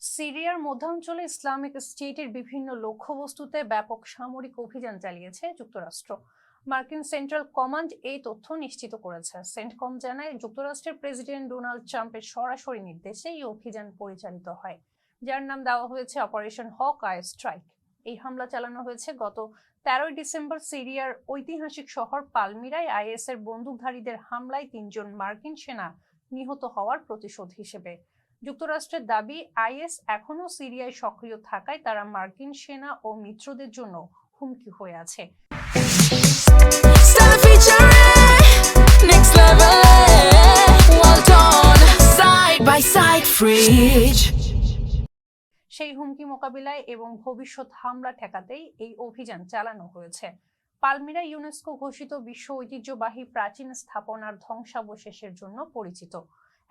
সিরিয়ার মধ্যাঞ্চলে ইসলামিক স্টেটের বিভিন্ন লক্ষ্যবস্তুতে ব্যাপক সামরিক অভিযান চালিয়েছে যুক্তরাষ্ট্র। মার্কিন সেন্ট্রাল কমান্ড এই তথ্য নিশ্চিত করেছে। সেন্টকম জানায়, যুক্তরাষ্ট্রের প্রেসিডেন্ট ডোনাল্ড ট্রাম্পের সরাসরি নির্দেশে এই অভিযান পরিচালিত হয়, যার নাম দেওয়া হয়েছে অপারেশন হক আই স্ট্রাইক। এই হামলা চালানো হয়েছে গত তেরোই ডিসেম্বর সিরিয়ার ঐতিহাসিক শহর পালমিরায়। আইএস এর বন্দুকধারীদের হামলায় তিনজন মার্কিন সেনা নিহত হওয়ার প্রতিশোধ হিসেবে। যুক্তরাষ্ট্রের দাবি আইএস এখনও সিরিয়ায় সক্রিয় থাকায় তারা মার্কিন সেনা ও মিত্রদের জন্য হুমকি হয়ে আছে. সেই হুমকি মোকাবিলায় এবং ভবিষ্যৎ হামলা ঠেকাতেই এই অভিযান চালানো হয়েছে। পালমিরা ইউনেস্কো ঘোষিত বিশ্ব ঐতিহ্যবাহী প্রাচীন স্থাপনার ধ্বংসাবশেষের জন্য পরিচিত।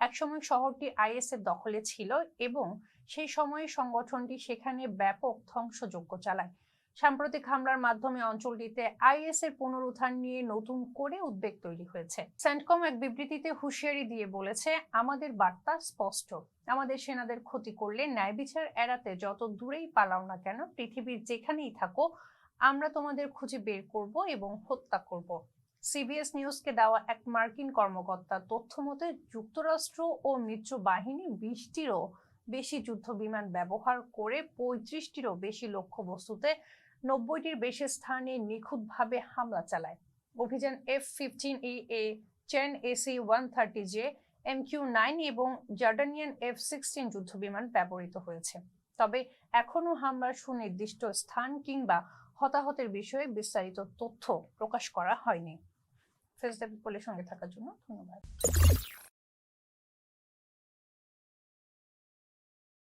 একসময় শহরটি আইএস এর দখলে ছিল এবং সেই সময়ে সংগঠনটি সেখানে ব্যাপক ধ্বংসযজ্ঞ চালায়। সাম্প্রতিক হামলার মাধ্যমে অঞ্চলটিতে আইএস এর পুনরুত্থান নিয়ে নতুন করে উদ্বেগ তৈরি হয়েছে। সেন্টকম এক বিবৃতিতে হুঁশিয়ারি দিয়ে বলেছে, আমাদের বার্তা স্পষ্ট। আমাদের সেনাদের ক্ষতি করলে ন্যায় বিচার এড়াতে যত দূরেই পালাও না কেন, পৃথিবীর যেখানেই থাকো, আমরা তোমাদের খুঁজে বের করব এবং হত্যা করব। সিবিএস নিউজকে দেওয়া এক মার্কিন কর্মকর্তা তথ্য মতে, যুক্তরাষ্ট্র ও মিত্র বাহিনী বিশটিরও বেশি যুদ্ধ বিমান ব্যবহার করে পঁয়ত্রিশটিরও বেশি লক্ষ্যবস্তুতে নব্বইটির বেশি স্থানে নিখুঁতভাবে হামলা চালায়। অভিযান এফ ফিফটিন ই এ chain AC one thirty J M Q nine এবং জর্ডানিয়ান এফ সিক্সটিন যুদ্ধবিমান ব্যবহৃত হয়েছে। তবে এখনও হামলার সুনির্দিষ্ট স্থান কিংবা হতাহতের বিষয়ে বিস্তারিত তথ্য প্রকাশ করা হয়নি। ফেসদেব বলে সঙ্গে থাকার জন্য ধন্যবাদ।